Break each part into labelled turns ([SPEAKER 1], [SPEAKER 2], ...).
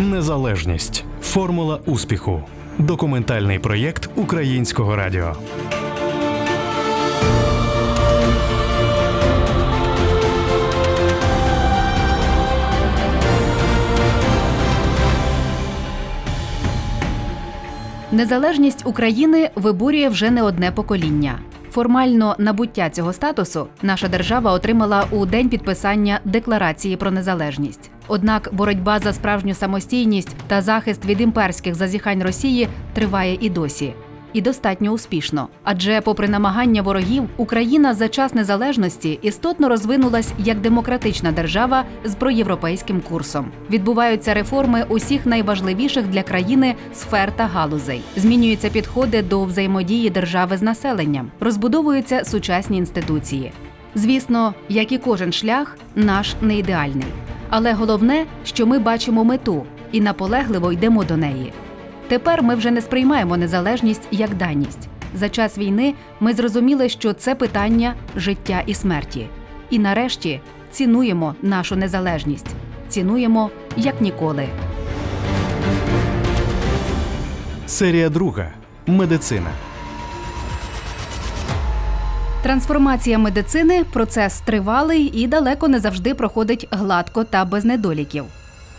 [SPEAKER 1] Незалежність. Формула успіху. Документальний проєкт Українського радіо.
[SPEAKER 2] Незалежність України виборює вже не одне покоління. Формально набуття цього статусу наша держава отримала у день підписання декларації про незалежність. Однак боротьба за справжню самостійність та захист від імперських зазіхань Росії триває і досі. І достатньо успішно. Адже, попри намагання ворогів, Україна за час незалежності істотно розвинулась як демократична держава з проєвропейським курсом. Відбуваються реформи усіх найважливіших для країни сфер та галузей. Змінюються підходи до взаємодії держави з населенням, розбудовуються сучасні інституції. Звісно, як і кожен шлях, наш не ідеальний. Але головне, що ми бачимо мету і наполегливо йдемо до неї. Тепер ми вже не сприймаємо незалежність як даність. За час війни ми зрозуміли, що це питання життя і смерті. І нарешті цінуємо нашу незалежність, цінуємо як ніколи.
[SPEAKER 1] Серія друга. Медицина.
[SPEAKER 2] Трансформація медицини процес тривалий і далеко не завжди проходить гладко та без недоліків.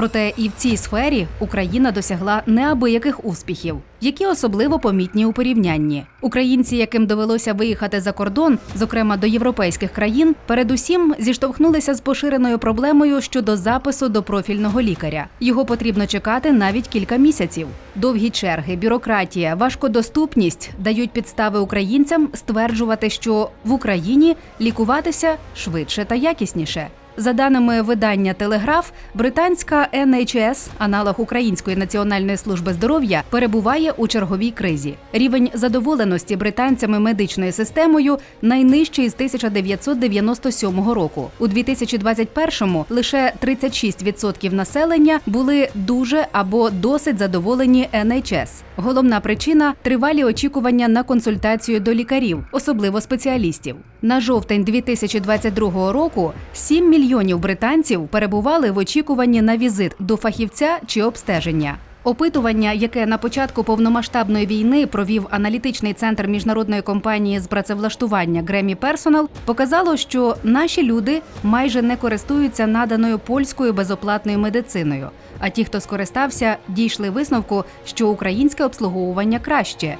[SPEAKER 2] Проте і в цій сфері Україна досягла неабияких успіхів, які особливо помітні у порівнянні. Українці, яким довелося виїхати за кордон, зокрема до європейських країн, передусім зіштовхнулися з поширеною проблемою щодо запису до профільного лікаря. Його потрібно чекати навіть кілька місяців. Довгі черги, бюрократія, важкодоступність дають підстави українцям стверджувати, що в Україні лікуватися швидше та якісніше. За даними видання Телеграф, британська NHS, аналог Української національної служби здоров'я, перебуває у черговій кризі. Рівень задоволеності британцями медичною системою найнижчий з 1997 року. У 2021-му лише 36% населення були дуже або досить задоволені NHS. Головна причина тривалі очікування на консультацію до лікарів, особливо спеціалістів. На жовтень 2022 року 7 мільйонів британців перебували в очікуванні на візит до фахівця чи обстеження. Опитування, яке на початку повномасштабної війни провів аналітичний центр міжнародної компанії з працевлаштування Grammy Personal, показало, що наші люди майже не користуються наданою польською безоплатною медициною. А ті, хто скористався, дійшли висновку, що українське обслуговування краще.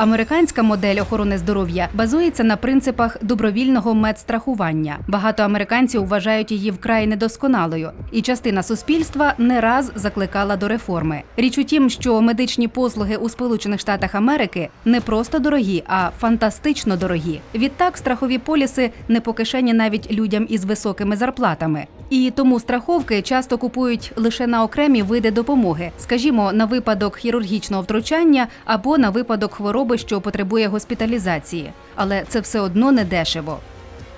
[SPEAKER 2] Американська модель охорони здоров'я базується на принципах добровільного медстрахування. Багато американців вважають її вкрай недосконалою, і частина суспільства не раз закликала до реформи. Річ у тім, що медичні послуги у Сполучених Штатах Америки не просто дорогі, а фантастично дорогі. Відтак страхові поліси не по кишені навіть людям із високими зарплатами. І тому страховки часто купують лише на окремі види допомоги, скажімо, на випадок хірургічного втручання або на випадок хвороби, що потребує госпіталізації. Але це все одно не дешево.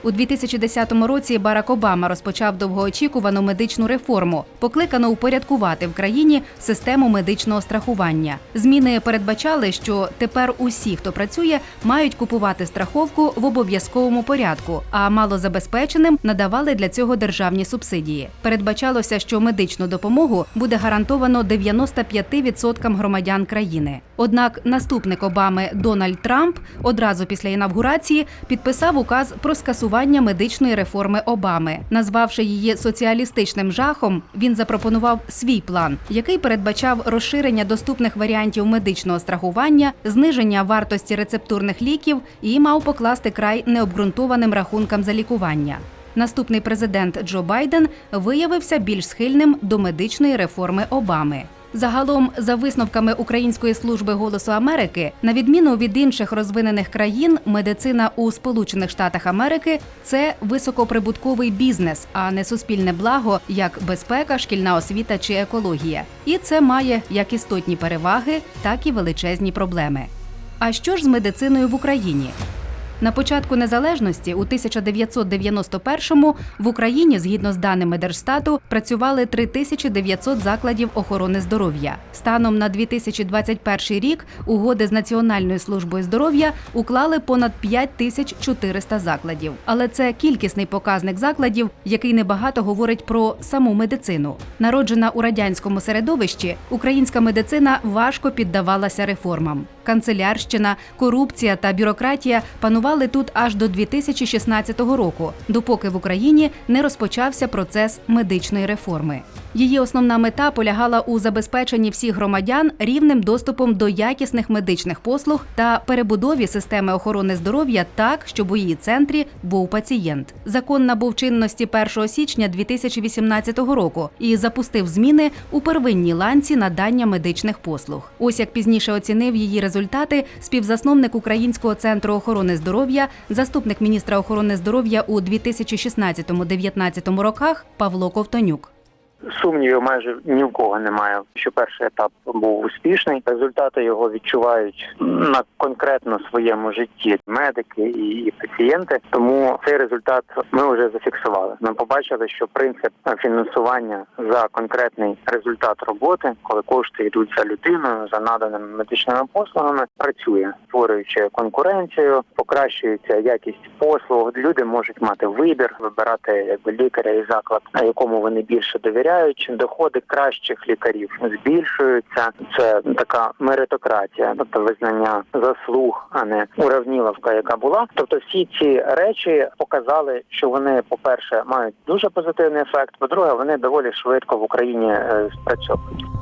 [SPEAKER 2] У 2010 році Барак Обама розпочав довгоочікувану медичну реформу, покликану упорядкувати в країні систему медичного страхування. Зміни передбачали, що тепер усі, хто працює, мають купувати страховку в обов'язковому порядку, а малозабезпеченим надавали для цього державні субсидії. Передбачалося, що медичну допомогу буде гарантовано 95% громадян країни. Однак наступник Обами Дональд Трамп одразу після інавгурації підписав указ про скасування медичної реформи Обами. Назвавши її соціалістичним жахом, він запропонував свій план, який передбачав розширення доступних варіантів медичного страхування, зниження вартості рецептурних ліків і мав покласти край необґрунтованим рахункам за лікування. Наступний президент Джо Байден виявився більш схильним до медичної реформи Обами. Загалом, за висновками Української служби голосу Америки, на відміну від інших розвинених країн, медицина у Сполучених Штатах Америки це високоприбутковий бізнес, а не суспільне благо, як безпека, шкільна освіта чи екологія. І це має як істотні переваги, так і величезні проблеми. А що ж з медициною в Україні? На початку незалежності у 1991-му в Україні, згідно з даними Держстату, працювали 3900 закладів охорони здоров'я. Станом на 2021 рік угоди з Національною службою здоров'я уклали понад 5400 закладів. Але це кількісний показник закладів, який небагато говорить про саму медицину. Народжена у радянському середовищі, українська медицина важко піддавалася реформам. Канцелярщина, корупція та бюрократія панували тут аж до 2016 року, допоки в Україні не розпочався процес медичної реформи. Її основна мета полягала у забезпеченні всіх громадян рівним доступом до якісних медичних послуг та перебудові системи охорони здоров'я так, щоб у її центрі був пацієнт. Закон набув чинності 1 січня 2018 року і запустив зміни у первинній ланці надання медичних послуг. Ось як пізніше оцінив її результати співзасновник Українського центру охорони здоров'я, заступник міністра охорони здоров'я у 2016-2019 роках Павло Ковтонюк.
[SPEAKER 3] Сумнівів майже ні в кого немає, що перший етап був успішний. Результати його відчувають на конкретно своєму житті медики і, пацієнти. Тому цей результат ми вже зафіксували. Ми побачили, що принцип фінансування за конкретний результат роботи, коли кошти йдуть за людиною, за наданими медичними послугами, працює, створюючи конкуренцію, покращується якість послуг. Люди можуть мати вибір, вибирати якби лікаря і заклад, на якому вони більше довіряють. Доходи кращих лікарів збільшуються. Це така меритократія, тобто визнання заслуг, а не уравніловка, яка була. Тобто, всі ці речі показали, що вони, по перше, мають дуже позитивний ефект. По-друге, вони доволі швидко в Україні е, спрацьовують.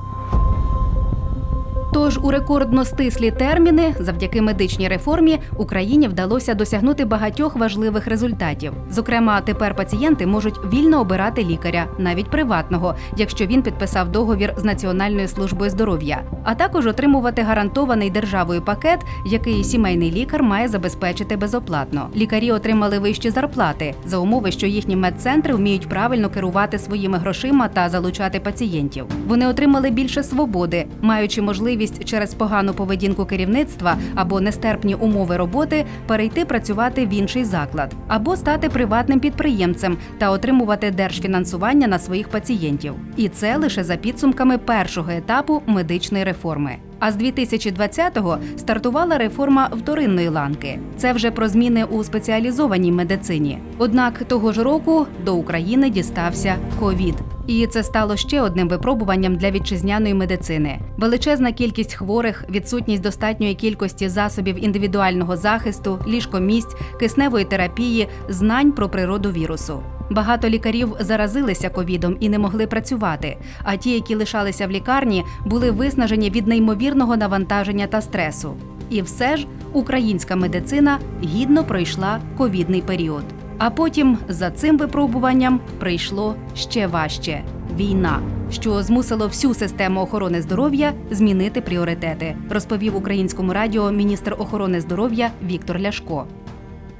[SPEAKER 2] Тож у рекордно стислі терміни, завдяки медичній реформі, Україні вдалося досягнути багатьох важливих результатів. Зокрема, тепер пацієнти можуть вільно обирати лікаря, навіть приватного, якщо він підписав договір з Національною службою здоров'я, а також отримувати гарантований державою пакет, який сімейний лікар має забезпечити безоплатно. Лікарі отримали вищі зарплати за умови, що їхні медцентри вміють правильно керувати своїми грошима та залучати пацієнтів. Вони отримали більше свободи, маючи можливість через погану поведінку керівництва або нестерпні умови роботи перейти працювати в інший заклад, або стати приватним підприємцем та отримувати держфінансування на своїх пацієнтів. І це лише за підсумками першого етапу медичної реформи. А з 2020-го стартувала реформа вторинної ланки. Це вже про зміни у спеціалізованій медицині. Однак того ж року до України дістався ковід. І це стало ще одним випробуванням для вітчизняної медицини. Величезна кількість хворих, відсутність достатньої кількості засобів індивідуального захисту, ліжкомісць, кисневої терапії, знань про природу вірусу. Багато лікарів заразилися ковідом і не могли працювати. А ті, які лишалися в лікарні, були виснажені від неймовірного навантаження та стресу. І все ж українська медицина гідно пройшла ковідний період. А потім за цим випробуванням прийшло ще важче війна, що змусило всю систему охорони здоров'я змінити пріоритети, розповів українському радіо міністр охорони здоров'я Віктор Ляшко.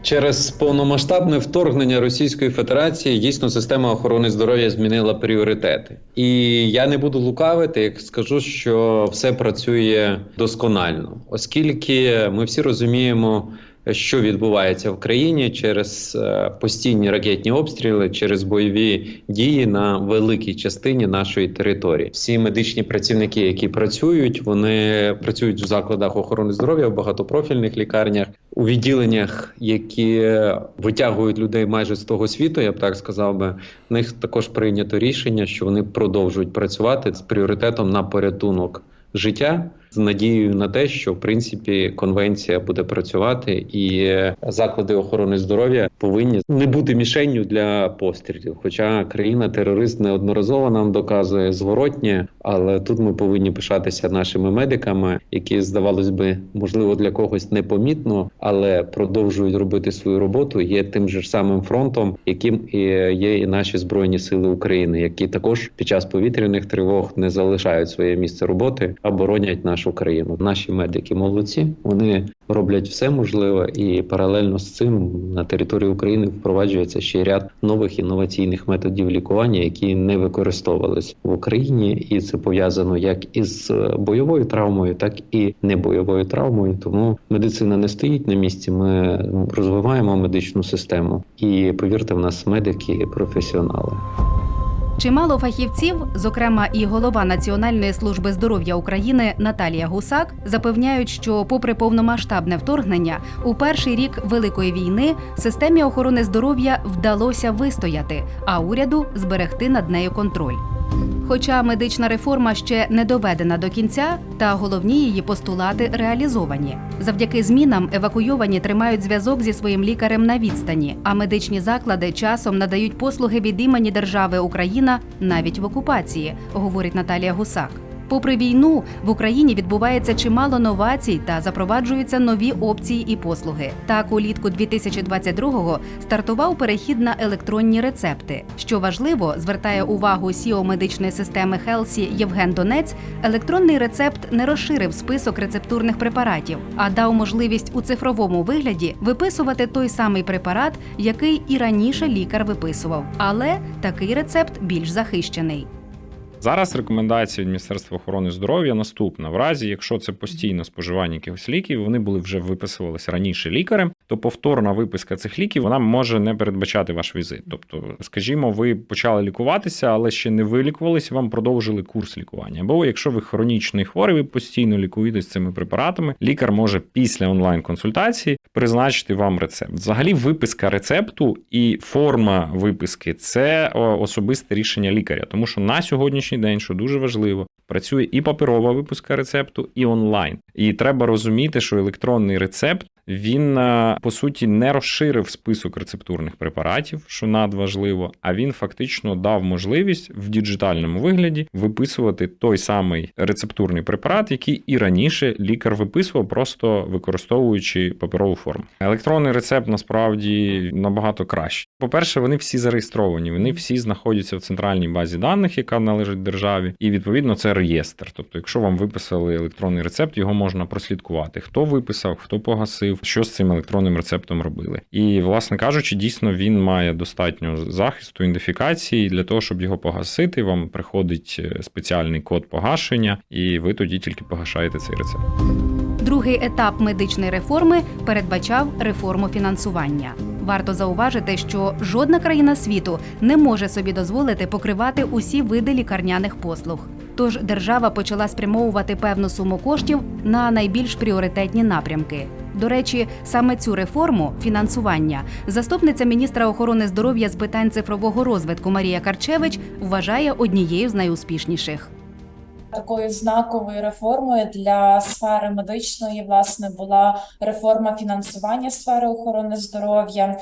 [SPEAKER 4] Через повномасштабне вторгнення Російської Федерації дійсно система охорони здоров'я змінила пріоритети. І я не буду лукавити, як скажу, що все працює досконально, оскільки ми всі розуміємо. Що відбувається в країні через е, постійні ракетні обстріли, через бойові дії на великій частині нашої території? Всі медичні працівники, які працюють, вони працюють в закладах охорони здоров'я в багатопрофільних лікарнях, у відділеннях, які витягують людей майже з того світу, я б так сказав би. В них також прийнято рішення, що вони продовжують працювати з пріоритетом на порятунок життя з надією на те, що в принципі конвенція буде працювати, і заклади охорони здоров'я повинні не бути мішенню для пострілів. Хоча країна-терорист неодноразово нам доказує зворотнє, але тут ми повинні пишатися нашими медиками, які здавалось би, можливо, для когось непомітно, але продовжують робити свою роботу. Є тим же самим фронтом, яким і є і наші збройні сили України, які також під час повітряних тривог не залишають своє місце роботи, а боронять наш нашу країну. Наші медики молодці. Вони роблять все можливе, і паралельно з цим на території України впроваджується ще ряд нових інноваційних методів лікування, які не використовувались в Україні, і це пов'язано як із е, бойовою травмою, так і небойовою травмою. Тому медицина не стоїть на місці. Ми розвиваємо медичну систему. І повірте, в нас медики професіонали.
[SPEAKER 2] Чимало фахівців, зокрема і голова Національної служби здоров'я України Наталія Гусак, запевняють, що, попри повномасштабне вторгнення, у перший рік великої війни системі охорони здоров'я вдалося вистояти, а уряду зберегти над нею контроль. Хоча медична реформа ще не доведена до кінця, та головні її постулати реалізовані. Завдяки змінам евакуйовані тримають зв'язок зі своїм лікарем на відстані, а медичні заклади часом надають послуги від імені держави Україна навіть в окупації, говорить Наталія Гусак. Попри війну, в Україні відбувається чимало новацій та запроваджуються нові опції і послуги. Так, улітку 2022-го стартував перехід на електронні рецепти. Що важливо, звертає увагу СІО медичної системи Хелсі Євген Донець. Електронний рецепт не розширив список рецептурних препаратів, а дав можливість у цифровому вигляді виписувати той самий препарат, який і раніше лікар виписував. Але такий рецепт більш захищений.
[SPEAKER 5] Зараз рекомендація від Міністерства охорони здоров'я наступна: в разі, якщо це постійне споживання якихось ліків, вони були вже виписувалися раніше лікарем, то повторна виписка цих ліків вона може не передбачати ваш візит. Тобто, скажімо, ви почали лікуватися, але ще не вилікувалися, вам продовжили курс лікування. Або якщо ви хронічний хворий, ви постійно лікуєтесь цими препаратами, лікар може після онлайн-консультації призначити вам рецепт. Взагалі, виписка рецепту і форма виписки це особисте рішення лікаря, тому що на сьогоднішній день, що дуже важливо, працює і паперова випуска рецепту, і онлайн. І треба розуміти, що електронний рецепт. Він е, по суті не розширив список рецептурних препаратів, що надважливо, а він фактично дав можливість в діджитальному вигляді виписувати той самий рецептурний препарат, який і раніше лікар виписував, просто використовуючи паперову форму. Електронний рецепт насправді набагато краще. По-перше, вони всі зареєстровані, вони всі знаходяться в центральній базі даних, яка належить державі, і відповідно це реєстр. Тобто, якщо вам виписали електронний рецепт, його можна прослідкувати, хто виписав, хто погасив, що з цим електронним рецептом робили. І, власне кажучи, дійсно він має достатньо захисту, ідентифікації для того, щоб його погасити. Вам приходить е, спеціальний код погашення, і ви тоді тільки погашаєте цей рецепт.
[SPEAKER 2] Другий етап медичної реформи передбачав реформу фінансування. Варто зауважити, що жодна країна світу не може собі дозволити покривати усі види лікарняних послуг. Тож держава почала спрямовувати певну суму коштів на найбільш пріоритетні напрямки. До речі, саме цю реформу фінансування заступниця міністра охорони здоров'я з питань цифрового розвитку Марія Карчевич вважає однією з найуспішніших.
[SPEAKER 6] Такою знаковою реформою для сфери медичної власне була реформа фінансування сфери охорони здоров'я,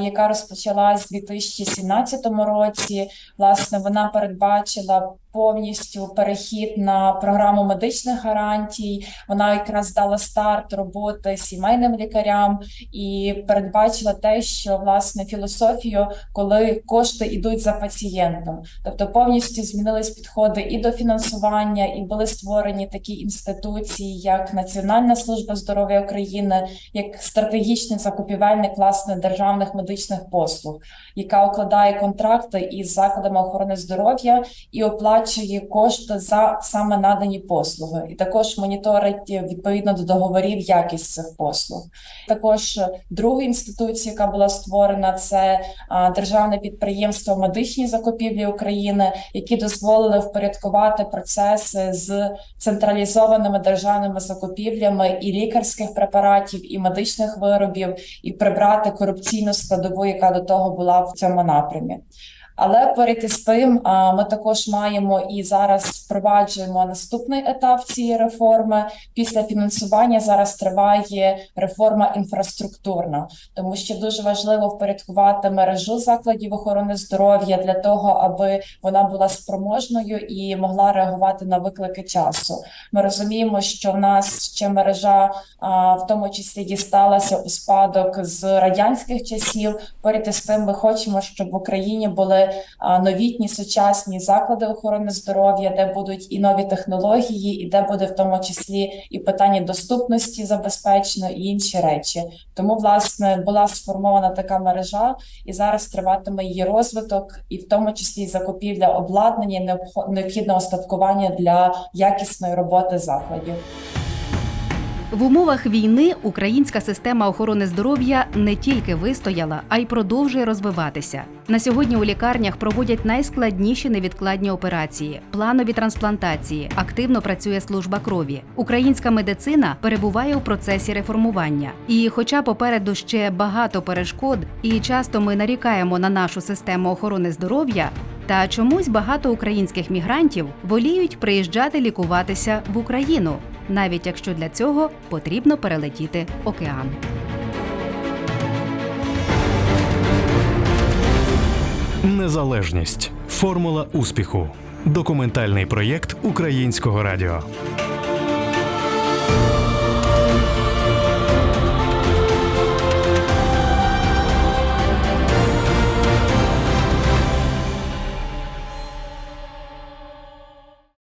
[SPEAKER 6] яка розпочалась у 2017 році. Власне, вона передбачила повністю перехід на програму медичних гарантій. Вона якраз дала старт роботи сімейним лікарям і передбачила те, що власне філософію, коли кошти йдуть за пацієнтом, тобто повністю змінились підходи і до фінансування, і були створені такі інституції, як Національна служба здоров'я України, як стратегічний закупівельник власне державних медичних послуг, яка укладає контракти із закладами охорони здоров'я і оплачує кошти за саме надані послуги, і також моніторить відповідно до договорів якість цих послуг. Також друга інституція, яка була створена, це державне підприємство медичні закупівлі України, які дозволили впорядкувати процеси з централізованими державними закупівлями і лікарських препаратів, і медичних виробів, і прибрати корупційну складову, яка до того була в цьому напрямі. Але поряд із тим, а, ми також маємо і зараз впроваджуємо наступний етап цієї реформи. Після фінансування зараз триває реформа інфраструктурна, тому що дуже важливо впорядкувати мережу закладів охорони здоров'я для того, аби вона була спроможною і могла реагувати на виклики часу. Ми розуміємо, що в нас ще мережа, в тому числі дісталася у спадок з радянських часів. Поряд із тим, ми хочемо, щоб в Україні були новітні сучасні заклади охорони здоров'я, де будуть і нові технології, і де буде в тому числі і питання доступності забезпечено, і інші речі. Тому власне була сформована така мережа, і зараз триватиме її розвиток, і в тому числі закупівля обладнання, необхідного остаткування для якісної роботи закладів.
[SPEAKER 2] В умовах війни українська система охорони здоров'я не тільки вистояла, а й продовжує розвиватися. На сьогодні у лікарнях проводять найскладніші невідкладні операції, планові трансплантації. Активно працює служба крові. Українська медицина перебуває у процесі реформування. І, хоча попереду ще багато перешкод, і часто ми нарікаємо на нашу систему охорони здоров'я. Та чомусь багато українських мігрантів воліють приїжджати лікуватися в Україну, навіть якщо для цього потрібно перелетіти океан.
[SPEAKER 1] Незалежність. Формула успіху. Документальний проєкт українського радіо.